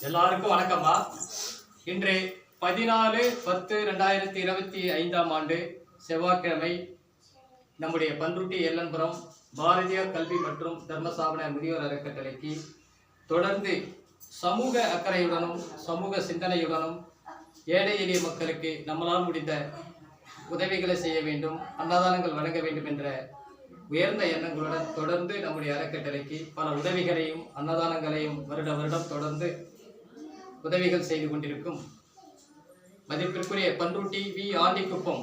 எல்லாருக்கும் வணக்கம்மா. இன்று பதினாலு பத்து ரெண்டாயிரத்தி இருபத்தி ஐந்தாம் ஆண்டு செவ்வாய்க்கிழமை நம்முடைய பன்ருட்டி எல்லன்புரம் பாரதியார் கல்வி மற்றும் தர்மசாபன முதியோர் அறக்கட்டளைக்கு தொடர்ந்து சமூக அக்கறையுடனும் சமூக சிந்தனையுடனும் ஏழை எளிய மக்களுக்கு நம்மளால் முடிந்த உதவிகளை செய்ய வேண்டும் அன்னதானங்கள் வழங்க வேண்டும் என்ற உயர்ந்த எண்ணங்களுடன் தொடர்ந்து நம்முடைய அறக்கட்டளைக்கு பல உதவிகளையும் அன்னதானங்களையும் வருட வருடம் தொடர்ந்து உதவிகள் செய்து கொண்டிருக்கும் மதிப்பிற்குரிய பன்ருட்டி வி. ஆண்டிக்குப்பம்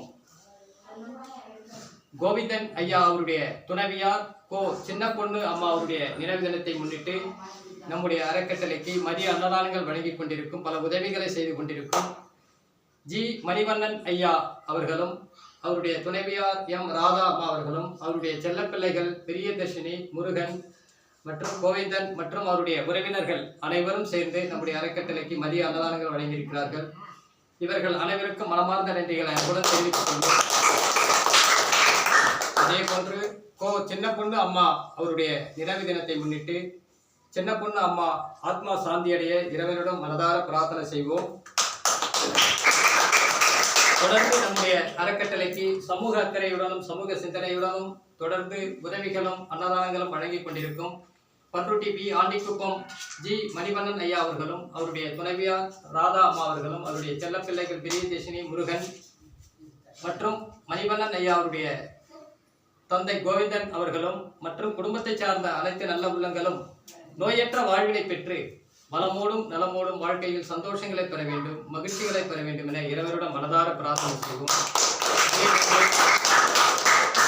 கோவிந்தன் ஐயா அவருடைய துணைவியார் கோ. சின்ன பொண்ணு அம்மா அவருடைய நினைவு தினத்தை முன்னிட்டு நம்முடைய அறக்கட்டளைக்கு மதிய அன்னதானங்கள் வழங்கி கொண்டிருக்கும் பல உதவிகளை செய்து கொண்டிருக்கும் ஜி. மணிவண்ணன் ஐயா அவர்களும் அவருடைய துணைவியார் எம். ராதா அம்மா அவர்களும் அவருடைய செல்லப்பிள்ளைகள் பெரியதர்ஷினி முருகன் மற்றும் கோவிந்தன் மற்றும் அவருடைய உறவினர்கள் அனைவரும் சேர்ந்து நம்முடைய அறக்கட்டளைக்கு மதிய அன்னதானங்கள் வழங்கியிருக்கிறார்கள். இவர்கள் அனைவருக்கும் மனமார்ந்த நன்றிகளை அன்புடன் தெரிவித்துக் கொண்டு அதே போன்று கோ சின்ன பொண்ணு அம்மா அவருடைய நினைவு தினத்தை முன்னிட்டு சின்ன பொண்ணு அம்மா ஆத்மா சாந்தியடைய இறைவனிடம் மனதார பிரார்த்தனை செய்வோம். தொடர்ந்து நம்முடைய அறக்கட்டளைக்கு சமூக அக்கறையுடனும் சமூக சிந்தனையுடனும் தொடர்ந்து உதவிகளும் அன்னதானங்களும் வழங்கிக் கொண்டிருக்கும் பன்ருட்டி பி. ஆண்டிக்குப்பம் ஜி. மணிவண்ணன் ஐயா அவர்களும் அவருடைய துணைவியார் ராதா அம்மா அவர்களும் அவருடைய செல்லப்பிள்ளைகள் பிரியதேசினி முருகன் மற்றும் மணிவண்ணன் ஐயா அவருடைய தந்தை கோவிந்தன் அவர்களும் மற்றும் குடும்பத்தை சார்ந்த அனைத்து நல்ல உள்ளங்களும் நோயற்ற வாழ்வினை பெற்று வளமோடும் நலமோடும் வாழ்க்கையில் சந்தோஷங்களை பெற வேண்டும் மகிழ்ச்சிகளை பெற வேண்டும் என இறைவரிடம் மனதார பிரார்த்தனை செய்வோம்.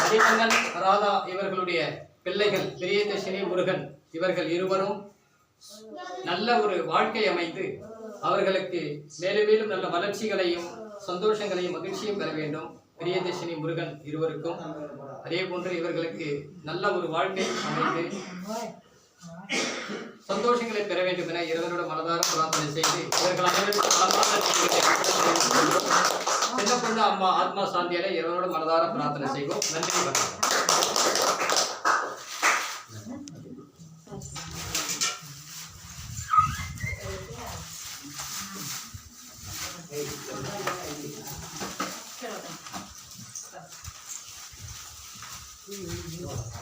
மணிவண்ணன் ராதா இவர்களுடைய பிள்ளைகள் பிரியதர்ஷினி முருகன் இவர்கள் இருவரும் நல்ல ஒரு வாழ்க்கை அமைந்து அவர்களுக்கு மேலும் மேலும் நல்ல வளர்ச்சிகளையும் சந்தோஷங்களையும் மகிழ்ச்சியும் பெற வேண்டும். பிரியதர்ஷினி முருகன் இருவருக்கும். அதே போன்று இவர்களுக்கு நல்ல ஒரு வாழ்க்கை அமைந்து சந்தோஷங்களை பெற வேண்டும் என இறைவனோட மனதார பிரார்த்தனை செய்து இவர்கள் அனைவருக்கும் அம்மா ஆத்மா சாந்தியான இறைவனோட மனதார பிரார்த்தனை செய்வோம் நன்றி வணக்கம்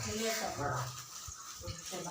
Gracias. saya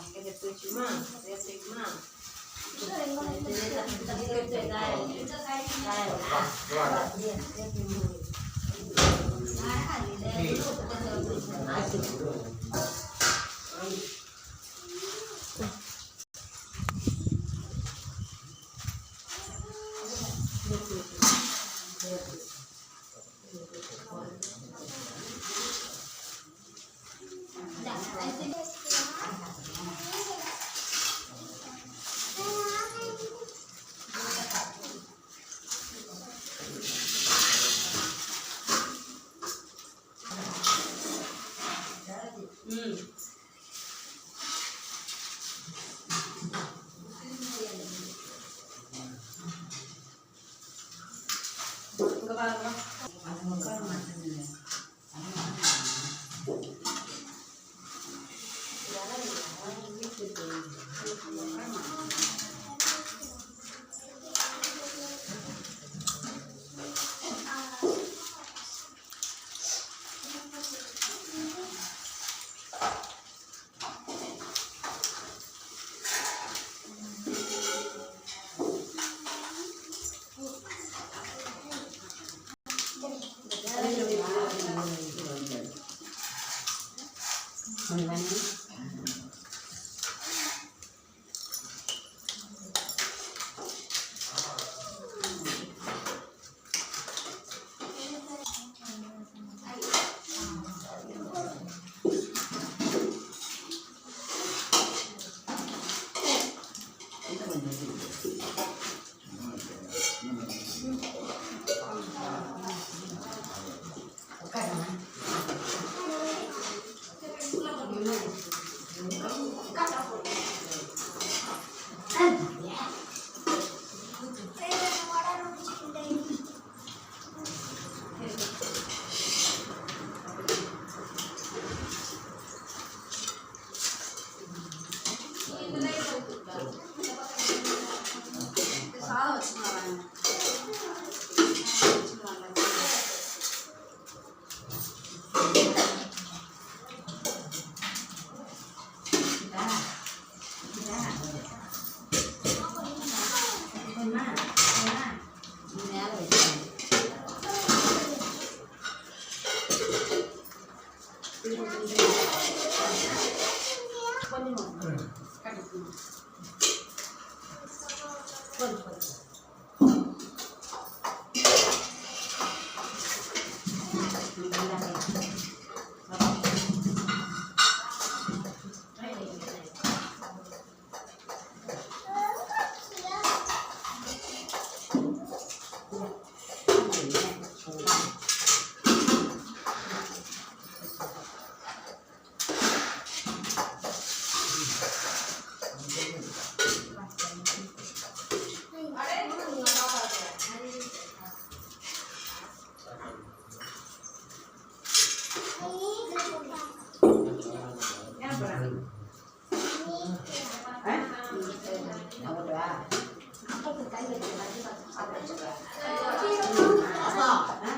あの、わから。好不好？妈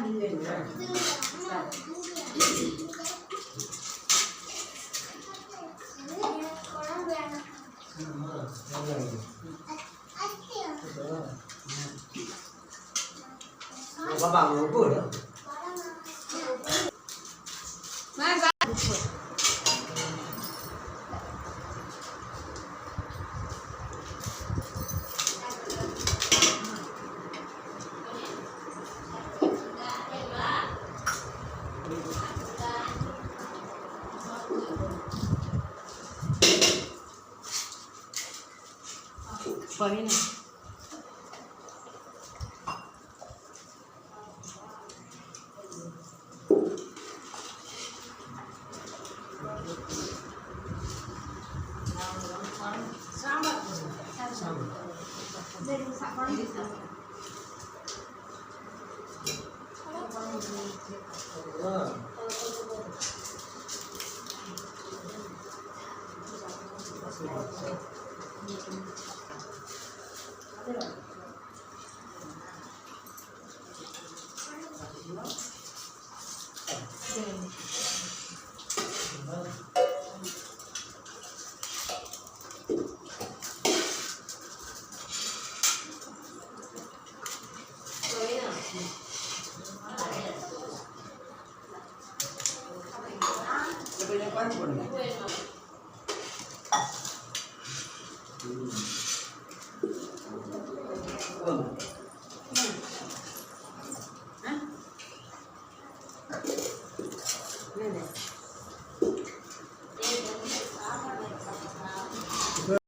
妈，我给你。妈妈，我给你。妈妈，我。Pagina. Sambar. Sambar. Sambar. Thank you. Hum.